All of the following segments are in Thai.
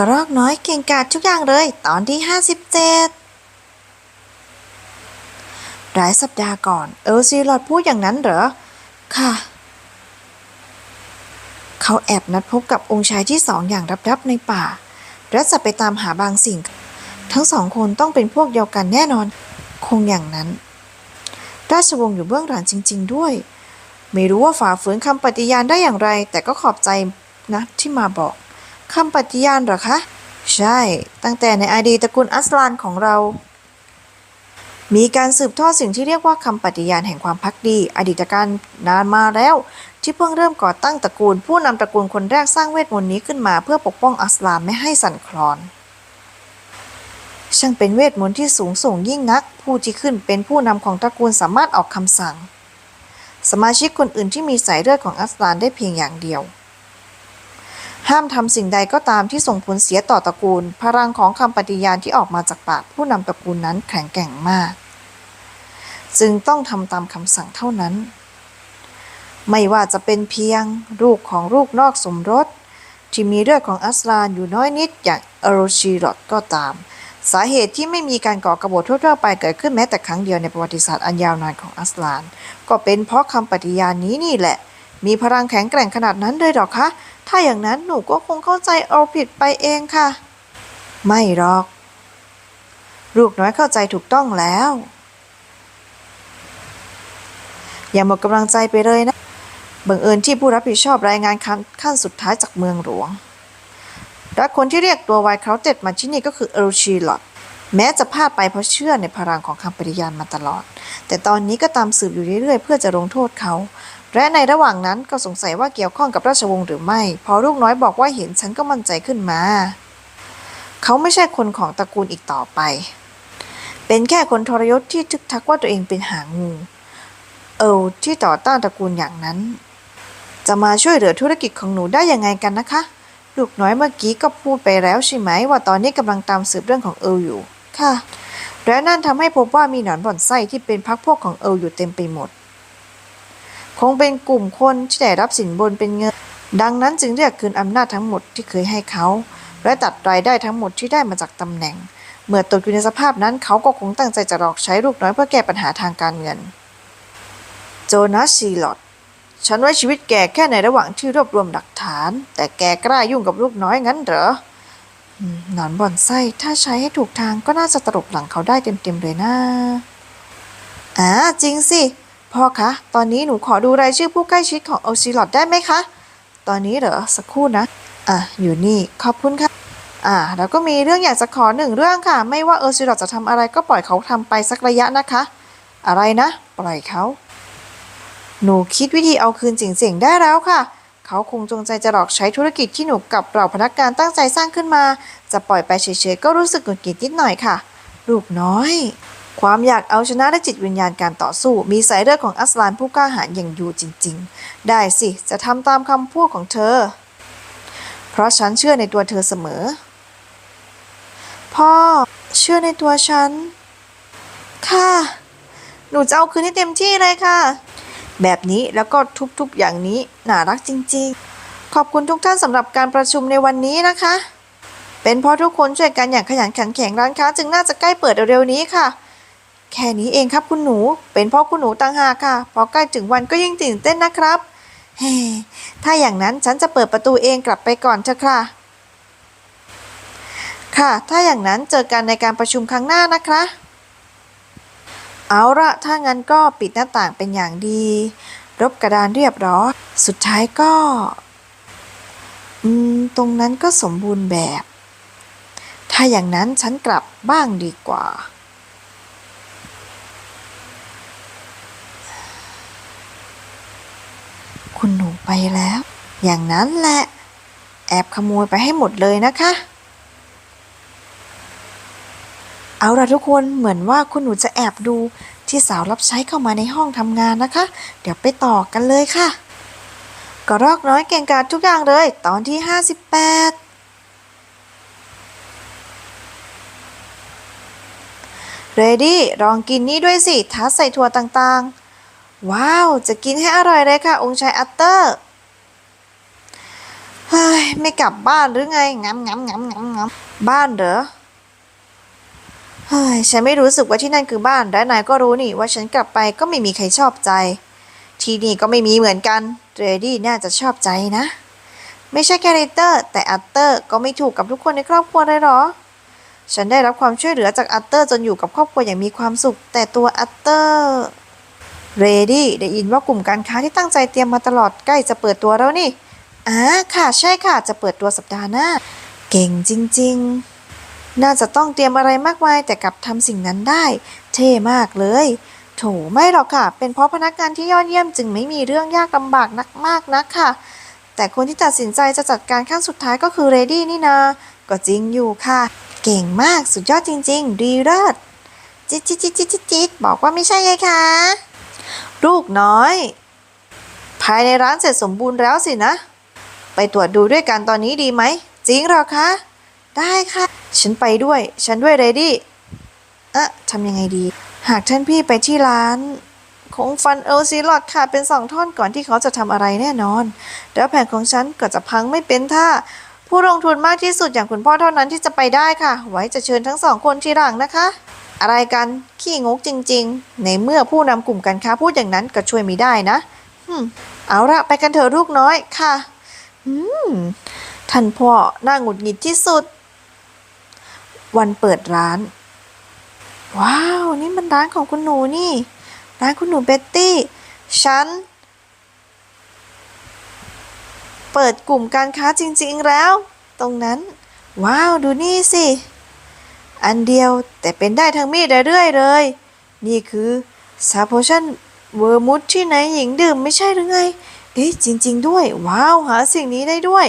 กระรอกน้อยเก่งกาจทุกอย่างเลย ตอนที่ 57 หลายสัปดาห์ก่อน เอลซีลอดพูดอย่างนั้นเหรอ ค่ะ เขาแอบนัดพบกับองค์ชายที่สองอย่างลับๆในป่า และจะไปตามหาบางสิ่ง ทั้งสองคนต้องเป็นพวกเดียวกันแน่นอน คงอย่างนั้น ราชวงศ์อยู่เบื้องหลังจริง ๆ ด้วย ไม่รู้ว่าฝ่าฝืนคำปฏิญาณได้อย่างไร แต่ก็ขอบใจนะที่มาบอก คำปฏิญาณหรอคะ ใช่ ตั้งแต่ในอดีตตระกูลอัสลานของเรา มีการสืบทอดสิ่งที่เรียกว่าคำปฏิญาณแห่งความพักดี อดีตการนานมาแล้ว ที่เพิ่งเริ่มก่อตั้งตระกูล ผู้นำตระกูลคนแรกสร้างเวทมนต์นี้ขึ้นมา เพื่อปกป้องอัสลามไม่ให้สั่นคลอน ช่างเป็นเวทมนต์ที่สูงส่งยิ่งนัก ผู้ที่ขึ้นเป็นผู้นำของตระกูลสามารถออกคำสั่ง สมาชิกคนอื่นที่มีสายเลือดของอัสลานได้เพียงอย่างเดียว ห้ามทำสิ่งใดก็ตามที่ส่งผลเสียต่อตระกูล พลังของคำปฏิญาณที่ออกมาจากปากผู้นำตระกูลนั้นแข็งแกร่งมาก จึงต้องทำตามคำสั่งเท่านั้น ไม่ว่าจะเป็นเพียงลูกของลูกนอกสมรส ที่มีเลือดของอัสลานอยู่น้อยนิดอย่างเอโรชีรอดก็ตาม สาเหตุที่ไม่มีการก่อกบฏทั่วๆไปเกิดขึ้นแม้แต่ครั้งเดียวในประวัติศาสตร์อันยาวนานของอัสลาน ก็เป็นเพราะคำปฏิญาณนี้นี่แหละ มีพลังแข็งแกร่งขนาดนั้นเลยหรอคะ ถ้าอย่างนั้นหนูก็คงเข้าใจเอาผิดไปเองค่ะ ไม่หรอก ลูกน้อยเข้าใจถูกต้องแล้ว อย่าหมดกำลังใจไปเลยนะ บังเอิญที่ผู้รับผิดชอบรายงานขั้นขั้นสุดท้ายจากเมืองหลวง และคนที่เรียกตัวไวเขาเจ็ดมาที่นี่ก็คือเอลชีลอดแม้จะพลาดไปเพราะเชื่อในพลังของคำปฏิญาณมาตลอด แต่ตอนนี้ก็ตามสืบอยู่เรื่อยๆ เพื่อจะลงโทษเขา และในระหว่างนั้นก็สงสัยว่าเกี่ยวข้องกับราชวงศ์หรือไม่ พอลูกน้อยบอกว่าเห็นฉันก็มั่นใจขึ้นมา เขาไม่ใช่คนของตระกูลอีกต่อไป เป็นแค่คนทรยศที่ทึกทักว่าตัวเองเป็นหางู เออที่ต่อต้านตระกูลอย่างนั้น จะมาช่วยเหลือธุรกิจของหนูได้ยังไงกันนะคะ ลูกน้อยเมื่อกี้ก็พูดไปแล้วใช่ไหม ว่าตอนนี้กำลังตามสืบเรื่องของเอิลอยู่ ค่ะ และนั่นทำให้พบว่ามีหนอนบ่อนไส้ที่เป็นพักพวกของเอิลอยู่เต็มไปหมด คงเป็นกลุ่มคนที่ได้รับสินบนเป็นเงิน ดังนั้นจึงเรียกคืนอำนาจทั้งหมดที่เคยให้เขา และตัดรายได้ทั้งหมดที่ได้มาจากตำแหน่ง เมื่อตกอยู่ในสภาพนั้นเขาก็คงตั้งใจจะหลอกใช้ลูกน้อยเพื่อแก้ปัญหาทางการเงิน โจนาสชีลอดฉันไว้ชีวิตแกแค่ในระหว่างที่รวบรวมหลักฐาน แต่แกกล้ายุ่งกับลูกน้อยงั้นเหรอหนอนบ่อนไส้ถ้าใช้ให้ถูกทางก็น่าจะตลบหลังเขาได้เต็มๆเลยนะอ่าจริงสิ พ่อคะ ตอนนี้หนูขอดูรายชื่อผู้ใกล้ชิดของโอซิลอดได้ไหมคะ ตอนนี้เหรอ สักครู่นะ อะ อยู่นี่ ขอบคุณค่ะ อ่าแล้วก็มีเรื่องอยากจะขอหนึ่งเรื่องค่ะ ไม่ว่าเอซิลอดจะทำอะไรก็ปล่อยเขาทำไปสักระยะนะคะ อะไรนะ ปล่อยเขา หนูคิดวิธีเอาคืนเจ๋งๆได้แล้วค่ะ เขาคงจงใจจะหลอกใช้ธุรกิจที่หนูกับเหล่าพนักงานตั้งใจสร้างขึ้นมา จะปล่อยไปเฉยๆก็รู้สึกหงุดหงิดนิดหน่อยค่ะ ลูกน้อย ความอยากเอาชนะและจิตวิญญาณการต่อสู้ มีสายเลือดของอัสลานผู้กล้าหาญอย่างอยู่จริง ๆ ได้สิ จะทำตามคำพูดของเธอ เพราะฉันเชื่อในตัวเธอเสมอ พ่อ เชื่อในตัวฉัน ค่ะ หนูจะเอาคืนให้เต็มที่เลยค่ะ แบบนี้แล้วก็ทุบๆอย่างนี้น่ารักจริง ๆ ขอบคุณทุกท่านสำหรับการประชุมในวันนี้นะคะ เป็นเพราะทุกคนช่วยกันอย่างขยันขันแข็งร้านค้า จึงน่าจะใกล้เปิดเร็วๆนี้ค่ะ แค่นี้เองครับคุณหนู เป็นเพราะคุณหนูต่างหากค่ะ พอใกล้ถึงวันก็ยิ่งตื่นเต้นนะครับเฮ้ถ้าอย่างนั้นฉันจะเปิดประตูเองกลับไปก่อนเถอะค่ะ ค่ะ ถ้าอย่างนั้นเจอกันในการประชุมครั้งหน้านะคะ เอาละถ้างั้นก็ปิดหน้าต่างเป็นอย่างดี รบกระดานเรียบร้อยสุดท้ายก็ อืม ตรงนั้นก็สมบูรณ์แบบ ถ้าอย่างนั้นฉันกลับบ้างดีกว่า คุณหนู ไปแล้ว อย่างนั้นแหละ แอบขโมยไปให้หมดเลยนะคะ เอาละทุกคนเหมือนว่าคุณหนูจะแอบดูที่สาวรับใช้เข้ามาในห้องทำงานนะคะ เดี๋ยวไปต่อกันเลยค่ะกระรอกน้อยเก่งกาจทุกอย่างเลย ตอนที่ 58เรดี้ลองกินนี่ด้วยสิทัสใส่ถั่วต่างๆ ว้าว จะกินให้อร่อยเลยค่ะ องค์ชายอัตเตอร์ เฮ้ย ไม่กลับบ้านหรือไงงำงำงำงำงำบ้านเหรอ เฮ้ย ฉันไม่รู้สึกว่าที่นั่นคือบ้าน และนายก็รู้นี่ว่าฉันกลับไปก็ไม่มีใครชอบใจ ที่นี่ก็ไม่มีเหมือนกัน เรดี้น่าจะชอบใจนะ ไม่ใช่แค่เรเตอร์ แต่อัตเตอร์ก็ไม่ถูกกับทุกคนในครอบครัวเลยหรอฉันได้รับความช่วยเหลือจากอัตเตอร์จนอยู่กับครอบครัวอย่างมีความสุข แต่ตัวอัตเตอร์ เรดี้ได้ยินว่ากลุ่มการค้าที่ตั้งใจเตรียมมาตลอดใกล้จะเปิดตัวแล้วนี่อ่าค่ะใช่ค่ะจะเปิดตัวสัปดาห์หน้า เก่งจริง ๆ น่าจะต้องเตรียมอะไรมากมาย แต่กลับทำสิ่งนั้นได้ เท่มากเลย โถไม่หรอกค่ะ เป็นเพราะพนักงานที่ยอดเยี่ยมจึงไม่มีเรื่องยากลำบากนักมากนักค่ะ แต่คนที่ตัดสินใจจะจัดการขั้นสุดท้ายก็คือเรดี้นี่นาก็จริงอยู่ค่ะ เก่งมากสุดยอดจริง ๆ ดีเลิศจิ๊ดจิ๊ดจิ๊ดจิ๊ดจิ๊ดจิ๊ดบอกว่าไม่ใช่ไงคะ ลูกน้อย ภายในร้านเสร็จสมบูรณ์แล้วสินะ ไปตรวจดูด้วยกันตอนนี้ดีไหม จริงเหรอคะ ได้ค่ะ ฉันไปด้วย ฉันด้วยเรดี้อ๊ะทำยังไงดี หากท่านพี่ไปที่ร้านคงฟันเอลซีลอดขาดเป็นสองท่อนก่อนที่เขาจะทำอะไรแน่นอน แล้วแผนของฉันก็จะพังไม่เป็นท่า ผู้ลงทุนมากที่สุดอย่างคุณพ่อเท่านั้นที่จะไปได้ค่ะ ไว้จะเชิญทั้งสองคนทีหลังนะคะ อะไรกันขี้งกจริง ๆ ในเมื่อผู้นำกลุ่มการค้าพูดอย่างนั้นก็ช่วยไม่ได้นะหึมเอาละไปกันเถอะลูกน้อยค่ะท่านพ่อน่าหงุดหงิดที่สุด วันเปิดร้าน ว้าว นี่มันร้านของคุณหนูนี่ ร้านคุณหนูเบ็ตตี้ ฉัน เปิดกลุ่มการค้าจริงๆแล้ว ตรงนั้น ว้าวดูนี่สิ อันเดียวแต่เป็นได้ทั้งมีดเรื่อยเลย นี่คือซาโพชั่นเวอร์มุดที่ไหนหญิงดื่มไม่ใช่หรือไง เอ๊ะจริง ๆ ด้วย ว้าวหาสิ่งนี้ได้ด้วย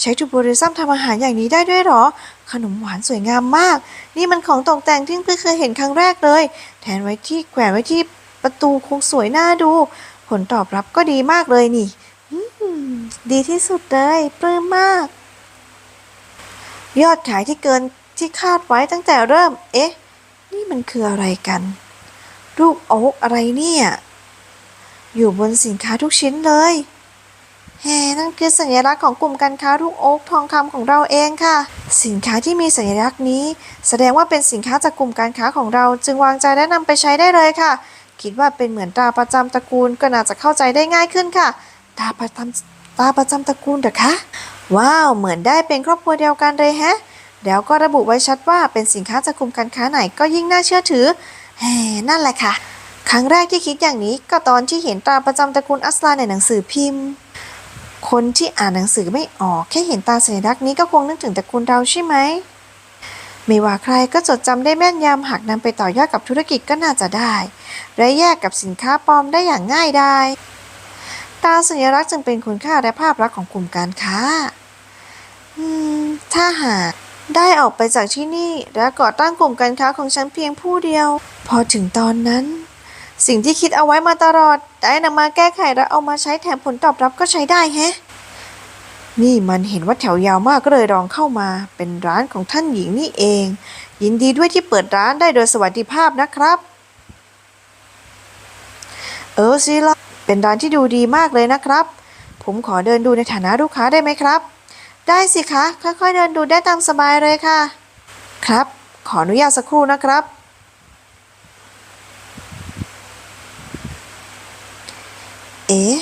ใช้ทูบริซัมทำอาหารอย่างนี้ได้ด้วยหรอ ขนมหวานสวยงามมาก นี่มันของตกแต่งที่เพิ่งเคยเห็นครั้งแรกเลย แทนไว้ที่แขวนไว้ที่ประตูคงสวยน่าดู ผลตอบรับก็ดีมากเลยนี่ ดีที่สุดเลยปลื้มมาก ยอดขายที่เกินที่คาดไว้ตั้งแต่เริ่ม เอ๊ะ นี่มันคืออะไรกันรูปโอ๊กอะไรเนี่ย อยู่บนสินค้าทุกชิ้นเลยแฮนั่นคือสัญลักษณ์ของกลุ่มการค้าลูกโอ๊กทองคำของเราเองค่ะ สินค้าที่มีสัญลักษณ์นี้ แสดงว่าเป็นสินค้าจากกลุ่มการค้าของเรา จึงวางใจและนำไปใช้ได้เลยค่ะ คิดว่าเป็นเหมือนตราประจำตระกูลก็น่าจะเข้าใจได้ง่ายขึ้นค่ะตราประจำ ตาประจำตระกูลเหรอคะ ว้าว เหมือนได้เป็นครอบครัวเดียวกันเลยแฮะ แล้วก็ระบุไว้ชัดว่าเป็นสินค้าจากกลุ่มการค้าไหนก็ยิ่งน่าเชื่อถือแหมนั่นแหละค่ะ ครั้งแรกที่คิดอย่างนี้ก็ตอนที่เห็นตาประจำตระกูลอัสลาในหนังสือพิมพ์ คนที่อ่านหนังสือไม่ออกแค่เห็นตาสัญลักษณ์นี้ก็คงนึกถึงตระกูลเราใช่ไหมไม่ว่าใครก็จดจำได้แม่นยำหากนำไปต่อยอดกับธุรกิจก็น่าจะได้ และแยกกับสินค้าปลอมได้อย่างง่ายดาย ตราสัญลักษณ์จึงเป็นคุณค่าและภาพลักษณ์ของกลุ่มการค้าถ้าหากได้ออกไปจากที่นี่และก่อตั้งกลุ่มการค้าของฉันเพียงผู้เดียว พอถึงตอนนั้น สิ่งที่คิดเอาไว้มาตลอด ได้นำมาแก้ไขและเอามาใช้แถมผลตอบรับก็ใช้ได้แฮะนี่มันเห็นว่าแถวยาวมากก็เลยลองเข้ามา เป็นร้านของท่านหญิงนี่เอง ยินดีด้วยที่เปิดร้านได้โดยสวัสดิภาพนะครับ เออสิละ เป็นร้านที่ดูดีมากเลยนะครับ ผมขอเดินดูในฐานะลูกค้าได้ไหมครับ ได้สิคะ ค่อยๆเดินดูได้ตามสบายเลยค่ะ ครับ ขออนุญาตสักครู่นะครับ เอ๊ะ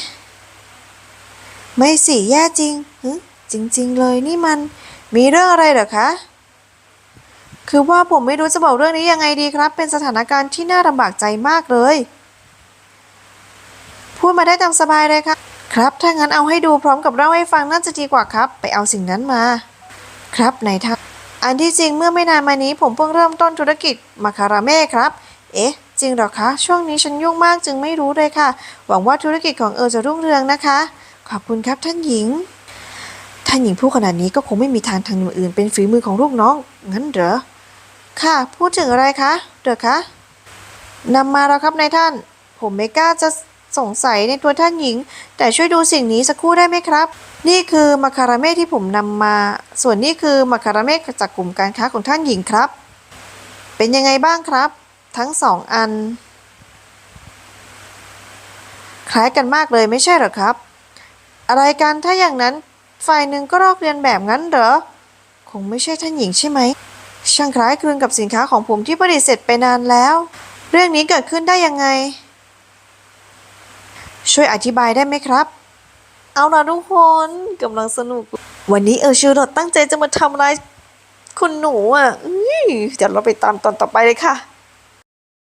ไม่สิแย่จริงหึจริง ๆ เลยนี่มันมีเรื่องอะไรเหรอคะ คือว่าผมไม่รู้จะบอกเรื่องนี้ยังไงดีครับ เป็นสถานการณ์ที่น่าลำบากใจมากเลย ดมาได้ตามสบายเลยครับครับ ถ้างั้นเอาให้ดูพร้อมกับเล่าให้ฟังน่าจะดีกว่าครับ ไปเอาสิ่งนั้นมา ครับนท่านอันที่จริงเมื่อไม่นานมานี้ผมเพิ่งเริ่มต้นธุรกิจมาคาราเม่ครับ เอ๊ะ จริงหรอคะ ช่วงนี้ฉันยุ่งมากจึงไม่รู้เลยค่ะ หวังว่าธุรกิจของเออจะรุ่งเรืองนะคะ ขอบคุณครับท่านหญิง ท่านหญิงพูดขนาดนี้ก็คงไม่มีทางทางอื่นเป็นฝีมือของลูกน้อง งั้นเหรอ ค่ะ พูดถึงอะไรคะเด้อคะนำมาแล้วครับนายท่าน ผมไม่กล้าจะ สงสัยในตัวท่านหญิง แต่ช่วยดูสิ่งนี้สักครู่ได้ไหมครับ นี่คือมาคาราเม่ที่ผมนำมา ส่วนนี้คือมาคาราเม่จากกลุ่มการค้าของท่านหญิงครับ เป็นยังไงบ้างครับ ทั้งสองอัน คล้ายกันมากเลยไม่ใช่หรอครับ อะไรกันถ้าอย่างนั้นฝ่ายหนึ่งก็ลอกเรียนแบบงั้นเหรอ คงไม่ใช่ท่านหญิงใช่ไหมช่างคล้ายคลึงกับสินค้าของผมที่ผลิตเสร็จไปนานแล้ว เรื่องนี้เกิดขึ้นได้ยังไง ช่วยอธิบายได้ไหมครับ เอาล่ะทุกคนกำลังสนุก วันนี้เออชิลลอตตั้งใจจะมาทำอะไรายคุณหนูอะเดี๋ยวเราไปตามตอนต่อไปเลยค่ะ